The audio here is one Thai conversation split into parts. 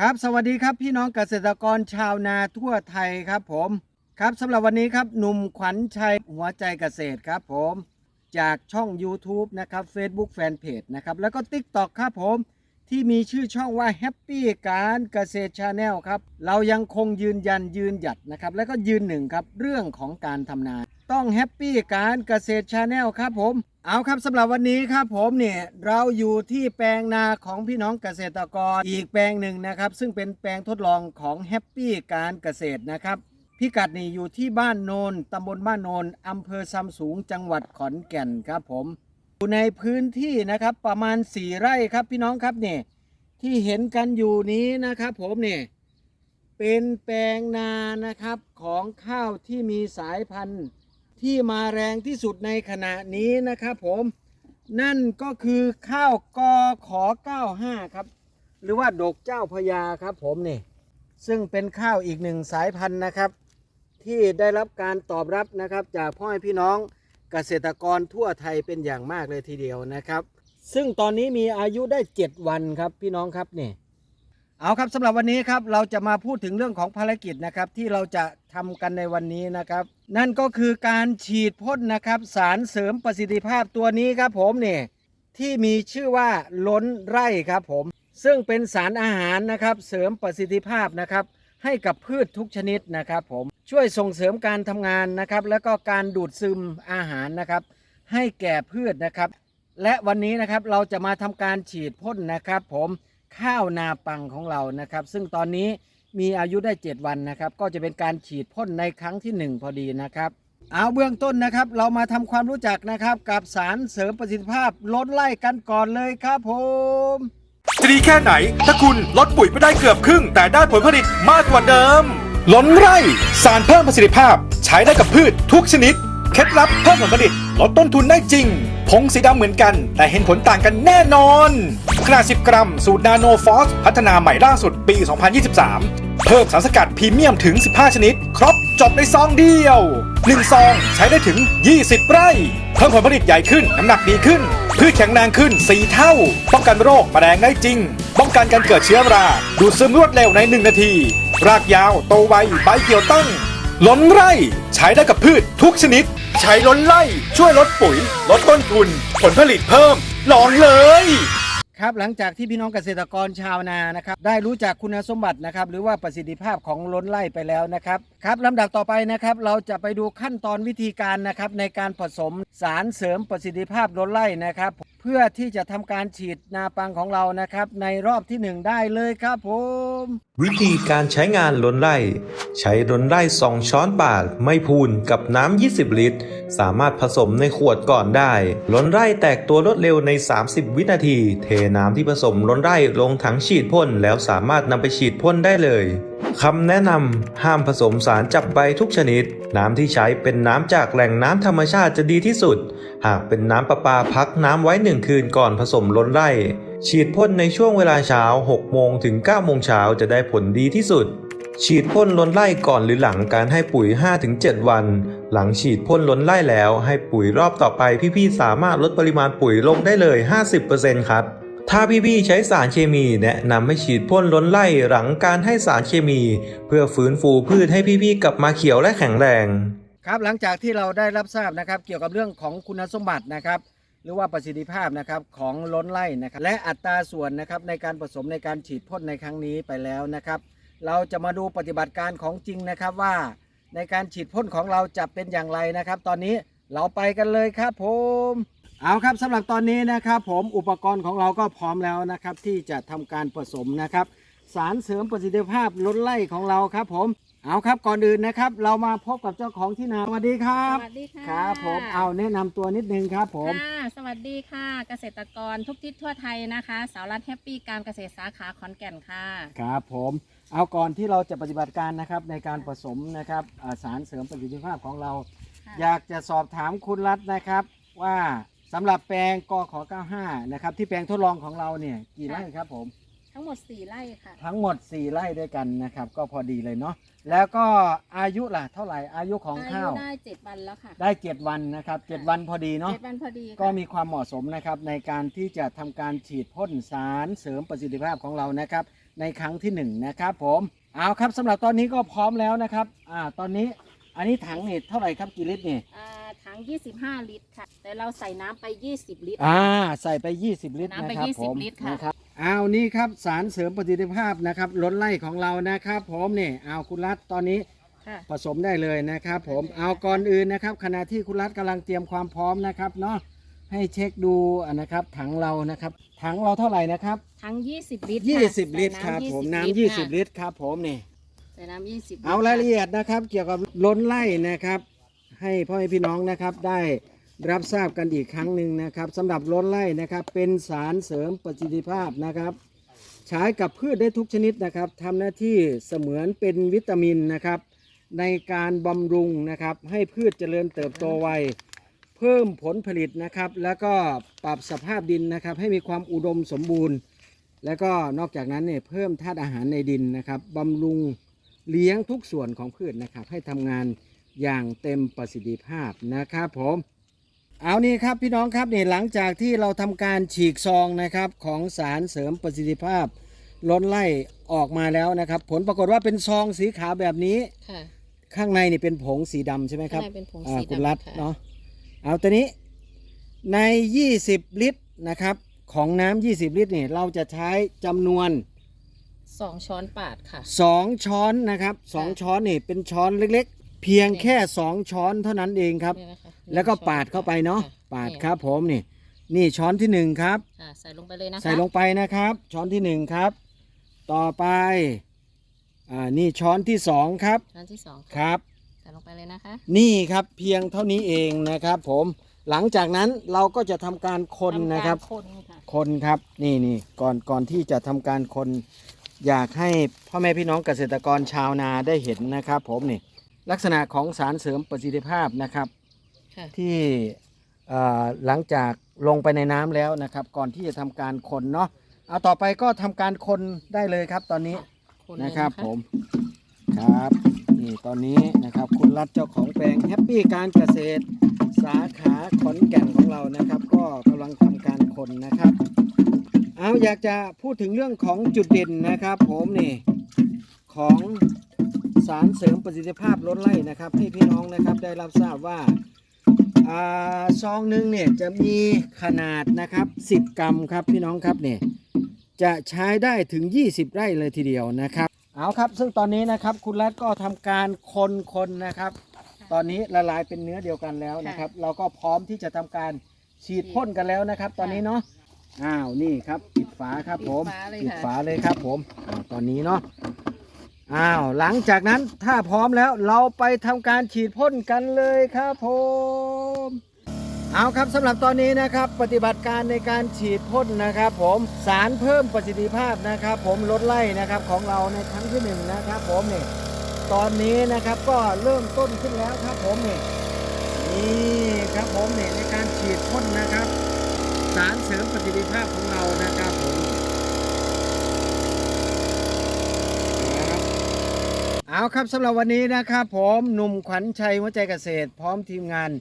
ครับสวัสดีครับพี่น้องเกษตรกรชาวนาทั่วไทยครับผมครับสำหรับวันนี้ครับหนุ่มขวัญชัยหัวใจเกษตรครับผม จากช่อง YouTube นะครับ Facebook Fanpage นะครับแล้วก็ TikTok ครับผม ที่มีชื่อช่องว่า Happy การเกษตรชาแนลครับ เรายังคงยืนยันยืนหยัดนะครับ แล้วก็ยืนหนึ่งครับ เรื่องของการทำนา ต้องแฮปปี้การเกษตรชาแนลครับผมเอาครับสำหรับวันนี้ครับผมเนี่ยเราอยู่ที่แปลงนาของพี่น้องเกษตรกรอีกแปลงหนึ่งนะครับ ซึ่งเป็นแปลงทดลองของแฮปปี้การเกษตรนะครับพิกัดนี่อยู่ที่บ้านโนนตำบลบ้านโนนอำเภอซำสูงจังหวัดขอนแก่นครับผม อยู่ในพื้นที่นะครับประมาณ4ไร่ครับพี่น้องครับเนี่ยที่เห็นกันอยู่นี้นะครับ ผมเนี่ยเป็นแปลงนานะครับของข้าวที่มีสายพันธุ์ที่มาแรงที่สุดในขณะนี้นะครับผมนั่นก็คือข้าวกอขอ 95 ครับ หรือว่าดกเจ้าพญาครับผมนี่ซึ่งเป็นข้าวอีกหนึ่งสายพันธุ์นะครับ ที่ได้รับการตอบรับนะครับจากพ่อพี่น้อง เกษตรกรทั่วไทยเป็นอย่างมากเลยทีเดียวนะครับ ซึ่งตอนนี้มีอายุได้ 7 วันครับพี่น้องครับนี่เอาครับสำหรับวันนี้ครับเราจะมาพูดถึงเรื่องของภารกิจนะครับที่เราจะทำกันในวันนี้นะครับ นั่นก็คือการฉีดพ่นนะครับ สารเสริมประสิทธิภาพตัวนี้ครับผมเนี่ยที่มีชื่อว่าล้นไร่ครับผม ซึ่งเป็นสารอาหารนะครับ เสริมประสิทธิภาพนะครับ ให้กับพืชทุกชนิดนะครับผมช่วยส่งเสริมการทำงานนะครับ แล้วก็การดูดซึมอาหารนะครับ ให้แก่พืชนะครับ และวันนี้นะครับเราจะมาทำการฉีดพ่นนะครับ ผมข้าวนาปังของเรานะครับ ซึ่งตอนนี้มีอายุได้ 7 วันนะครับ ก็จะเป็นการฉีดพ่นในครั้งที่ 1 พอดีนะครับ เอาเบื้องต้นนะครับ เรามาทำความรู้จักนะครับ กับสารเสริมประสิทธิภาพลดไล่กันก่อนเลยครับผม จะดีแค่ไหน ถ้าคุณลดปุ๋ยไปได้เกือบครึ่ง แต่ได้ผลผลิตมากกว่าเดิม ล้นไร่ สารเพิ่มประสิทธิภาพ ใช้ได้กับพืชทุกชนิด เคล็ดลับเพิ่มผลผลิตลดต้นทุนได้จริง ผงสีดำเหมือนกัน แต่เห็นผลต่างกันแน่นอน ขนาด 10 กรัม สูตรนาโนฟอส พัฒนาใหม่ล่าสุดปี 2023 เพิ่มสารสกัดพรีเมียมถึง 15 ชนิด ครบจบในซองเดียว 1 ซองใช้ได้ถึง 20 ไร่ เพิ่มผลผลิตใหญ่ขึ้น น้ำหนักดีขึ้น พืชแข็งแรงขึ้น 4 เท่า ป้องกันโรคแมลงได้จริง ป้องกันการเกิดเชื้อรา ดูดซึมรวดเร็วใน 1 นาที รากยาว โตไว ใบเขียวตั้ง ล้นไร่ ใช้ได้กับพืชทุกชนิด ใช้ล้นไร่ ช่วยลดปุ๋ย ลดต้นทุน ผลผลิตเพิ่ม ลองเลย ครับหลังจากที่พี่น้องเกษตรกรชาวนานะครับได้รู้จักคุณสมบัตินะครับหรือว่าประสิทธิภาพของล้นไล่ไปแล้วนะครับครับลำดับต่อไปนะครับเราจะไปดูขั้นตอนวิธีการนะครับในการผสมสารเสริมประสิทธิภาพล้นไล่นะครับ เพื่อที่จะทำการฉีดนาปังของเรานะครับในรอบที่หนึ่งได้เลยครับผมวิธีการใช้งานล้นไร่ใช้ล้นไร่ 2 ช้อนปากไม่พูนกับน้ำ 20 ลิตร สามารถผสมในขวดก่อนได้ล้นไร่แตกตัวรวดเร็วใน 30 วินาที เทน้ำที่ผสมล้นไร่ลงถังฉีดพ่นแล้วสามารถนำไปฉีดพ่นได้เลยคำแนะนำห้ามผสมสารจับใบทุกชนิด น้ำที่ใช้เป็นน้ำจากแหล่งน้ำธรรมชาติจะดีที่สุด หากเป็นน้ำประปาพักน้ำไว้หนึ่งคืนก่อนผสมล้นไร่ ฉีดพ่นในช่วงเวลาเช้า 6 โมงถึง 9 โมงเช้าจะได้ผลดีที่สุด ฉีดพ่นล้นไร่ก่อนหรือหลังการให้ปุ๋ย 5-7 วัน หลังฉีดพ่นล้นไร่แล้ว ให้ปุ๋ยรอบต่อไปพี่ๆสามารถลดปริมาณปุ๋ยลงได้เลย 50%ครับถ้าพี่ๆใช้สารเคมีแนะนำให้ฉีดพ่นล้นไร่หลังการให้สารเคมี เพื่อฟื้นฟูพืชให้พี่ๆกลับมาเขียวและแข็งแรง ครับหลังจากที่เราได้รับทราบนะครับเกี่ยวกับเรื่องของคุณสมบัตินะครับ หรือว่าประสิทธิภาพนะครับของล้นไล่นะครับและอัตราส่วนนะครับในการผสมในการฉีดพ่นในครั้งนี้ไปแล้วนะครับ เราจะมาดูปฏิบัติการของจริงนะครับว่าในการฉีดพ่นของเราจะเป็นอย่างไรนะครับ ตอนนี้เราไปกันเลยครับผมเอาครับสำหรับตอนนี้นะครับ ผมอุปกรณ์ของเราก็พร้อมแล้วนะครับ ที่จะทำการผสมนะครับ สารเสริมประสิทธิภาพล้นไล่ของเราครับผม เอาครับก่อนอื่นนะครับ เรามาพบกับเจ้าของที่นาสวัสดีครับสวัสดีค่ะครับผมเอาแนะนำตัวนิดนึงครับผม ค่ะ สวัสดีค่ะ เกษตรกรทุกทิศทั่วไทยนะคะสาวรัฐแฮปปี้การเกษตรสาขาขอนแก่นค่ะ ครับผมเอาก่อนที่เราจะปฏิบัติการนะครับในการผสมนะครับอ่าสารเสริมประสิทธิภาพของเรา ค่ะ อยากจะสอบถามคุณรัตน์นะครับ ว่าสำหรับแปลงกขอ95นะครับที่แปลงทดลองของเราเนี่ยกี่ไร่ครับผม ทั้งหมด4ไร่ค่ะ ทั้งหมด 4 ไร่ด้วยกันนะครับ ก็พอดีเลยเนาะแล้วก็อายุล่ะเท่าไหร่อายุของอาข้ายุว ได้7วันแล้วค่ะได้ 7 วันนะครับ 7 วันพอดีเนาะ เจ็ดวันพอดีค่ะ ก็มีความเหมาะสมนะครับในการที่จะทำการฉีดพ่นสารเสริมประสิทธิภาพของเรานะครับ ในครั้งที่หนึ่งนะครับผมเอาครับสำหรับตอนนี้ก็พร้อมแล้วนะครับอ่าตอนนี้อันนี้ถังนี่เท่าไหร่ครับกี่ลิตรนี่อ่าถัง 25 ลิตรค่ะ แต่เราใส่น้ำไป 20 ลิตร อ่าใส่ไป 20 ลิตรน้ำไปนะครับ20ผมลิตรค่ะ นะครับ เอานี่ครับสารเสริมประสิทธิภาพนะครับล้นไล่ของเรานะครับผมนี่เอาคุณรัฐตอนนี้ค่ะผสมได้เลยนะครับ ผมเอาก่อนอื่นนะครับ ขณะที่คุณรัฐกำลังเตรียมความพร้อมนะครับเนาะให้เช็คดูอะนะครับถังเรานะครับถังเราเท่าไหร่นะครับถัง20 ลิตรค่ะ20 ลิตรครับ ผมน้ำ20 20ลิตรครับผมนี่ใส่น้ำ20ลิตรเอารายละเอียดนะครับเกี่ยวกับล้นไล่นะครับ ให้พ่อแม่พี่น้องนะครับได้ รับทราบกันอีกครั้งหนึ่งนะครับสำหรับล้นไล่นะครับเป็นสารเสริมประสิทธิภาพนะครับ ใช้กับพืชได้ทุกชนิดนะครับทำหน้าที่เสมือนเป็นวิตามินนะครับ ในการบำรุงนะครับให้พืชเจริญเติบโตไวเพิ่มผลผลิตนะครับ แล้วก็ปรับสภาพดินนะครับ ให้มีความอุดมสมบูรณ์ แล้วก็นอกจากนั้นเนี่ยเพิ่มธาตุอาหารในดินนะครับบำรุงเลี้ยงทุกส่วนของพืชนะครับ ให้ทำงานอย่างเต็มประสิทธิภาพนะครับผม เอานี่ครับพี่น้องครับนี่หลังจากที่เราทำการฉีกซองนะครับของสารเสริมประสิทธิภาพล้นไล่ออกมาแล้วนะครับ ผลปรากฏว่าเป็นซองสีขาวแบบนี้ ค่ะ ข้างในนี่เป็นผงสีดำใช่ไหมครับข้างในเป็นผงอ่าสีคุณดำรัฐค่ะ เนาะเอาตัวนี้ใน 20 ลิตรนะครับของน้ำ20 ลิตรนี่เราจะใช้จำนวน สองช้อนปาดค่ะ2ช้อนนะครับสองค่ะช้อนนี่เป็นช้อนเล็กๆ เพียงแค่2ช้อนเท่านั้นเองครับ นี่นะคะ แล้วก็หนึ่งช้อนปาดเข้าไปเนาะค่ปาดนี่ครับผมนี่ นี่ช้อนที่หนึ่งครับ อ่าใส่ลงไปเลยนะคะใส่ลงไปนะครับ ช้อนที่หนึ่งครับ ต่อไปอ่านี่ช้อนที่สองครับช้อนที่สองคค่ะรับ ใส่ลงไปเลยนะคะนี่ครับเพียงเท่านี้เองนะครับ ผมหลังจากนั้นเราก็จะทำการคนนะครับ ทำกาคนค่ะคนครับนี่นี่ก่อนก่อนที่จะทำการคนอยากให้พ่อแม่พี่น้องเกษตรกรชาวนาได้เห็นนะครับ ผมนี่ลักษณะของสารเสริมประสิทธิภาพนะครับ ค่ะที่เอ่อหลังจากลงไปในน้ำแล้วนะครับ ก่อนที่จะทำการคนเนาะเอาต่อไปก็ทำการคนได้เลยครับตอนนี้คนเลยนะครับผมครับนี่ตอนนี้นะครับคุณรัฐเจ้าของแปลงแฮปปี้การเกษตร สาขาขอนแก่นของเรานะครับ ก็กำลังทำการคนนะครับ เอาอยากจะพูดถึงเรื่องของจุดเด่นนะครับ ผมนี่ของสารเสริมประสิทธิภาพลดไล่นะครับ ให้พี่น้องนะครับได้รับทราบว่าอ่า ซองหนึ่งเนี่ยจะมีขนาดนะครับ 10 กรัมครับพี่น้องครับเนี่ยจะใช้ได้ถึง 20 ไร่เลยทีเดียวนะครับ เอาครับ ซึ่งตอนนี้นะครับคุณรัฐก็ทำการคนคนนะครับ ตอนนี้ละลายเป็นเนื้อเดียวกันแล้วนะครับ เราก็พร้อมที่จะทำการฉีดพ่นกันแล้วนะครับ ตอนนี้เนาะอ้าวนี่ครับปิดฝาครับผมปิดฝาเลยปิดค่ะฝาเลยครับผมอาตอนนี้เนาะอ้าวหลังจากนั้นถ้าพร้อมแล้วเราไปทำการฉีดพ่นกันเลยครับผม เอาครับสำหรับตอนนี้นะครับปฏิบัติการในการฉีดพ่นนะครับ ผมสารเพิ่มประสิทธิภาพนะครับ ผมลดไล่นะครับของเราในครั้งที่หนึ่งนะครับ ผมเนี่ยตอนนี้นะครับก็เริ่มต้นขึ้นแล้วครับผมเนี่ยนี่ครับผมเนี่ยในการฉีดพ่นนะครับ สารเสริมประสิทธิภาพของเรานะครับผมเอาครับสำหรับวันนี้นะครับ ผมหนุ่มขวัญชัยหัวใจเกษตร พร้อมทีมงาน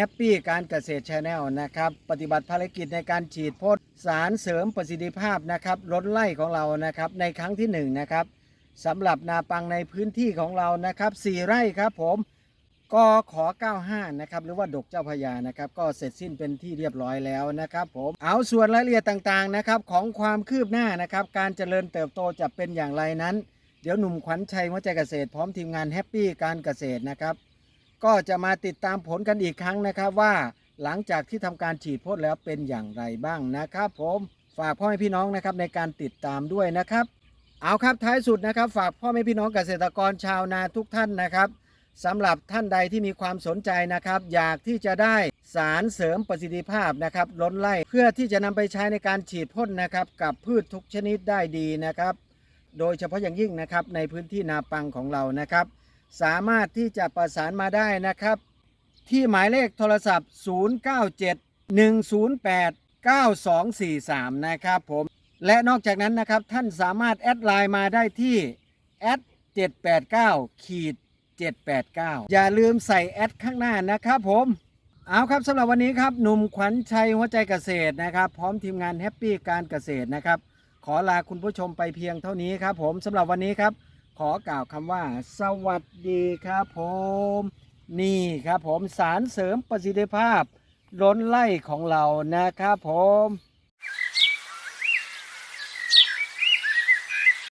แฮปปี้การเกษตรชาแนลนะครับปฏิบัติภารกิจในการฉีดพ่นสารเสริมประสิทธิภาพนะครับลดไล่ของเรานะครับในครั้งที่หนึ่งนะครับสำหรับนาปังในพื้นที่ของเรานะครับ4ไร่ครับผมก็ขอ 95 นะครับ หรือว่าดกเจ้าพระยานะครับ ก็เสร็จสิ้นเป็นที่เรียบร้อยแล้วนะครับผมเอาส่วนรายละเอียดต่างๆนะครับของความคืบหน้านะครับ การเจริญเติบโตจะเป็นอย่างไรนั้น เดี๋ยวหนุ่มขวัญชัยหัจเกษตรพร้อมทีมงานแฮปปี้การเกษตรนะครับ ก็จะมาติดตามผลกันอีกครั้งนะครับว่าหลังจากที่ทำการฉีดพ่นแล้วเป็นอย่างไรบ้างนะครับผมฝากพ่อแม่พี่น้องนะครับในการติดตามด้วยนะครับ เอาครับท้ายสุดนะครับ ฝากพ่อแม่พี่น้องเกษตรกรชาวนาทุกท่านนะครับสำหรับท่านใดที่มีความสนใจนะครับ อยากที่จะได้สารเสริมประสิทธิภาพนะครับล้นไล่เพื่อที่จะนำไปใช้ในการฉีดพ่นนะครับ กับพืชทุกชนิดได้ดีนะครับ โดยเฉพาะอย่างยิ่งนะครับในพื้นที่นาปังของเรานะครับ สามารถที่จะประสานมาได้นะครับ ที่หมายเลขโทรศัพท์ 097 108 9243 นะครับผม และนอกจากนั้นนะครับท่านสามารถแอดไลน์มาได้ที่แอด789ขีด789 อย่าลืมใส่แอดข้างหน้านะครับผม เอาครับสำหรับวันนี้ครับ หนุ่มขวัญชัยหัวใจเกษตรนะครับ พร้อมทีมงานแฮปปี้การเกษตรนะครับ ขอลาคุณผู้ชมไปเพียงเท่านี้ครับผมสำหรับวันนี้ครับ ขอกล่าวคำว่า สวัสดีครับผม นี่ครับผมสารเสริมประสิทธิภาพล้นไล่ของเรานะครับผม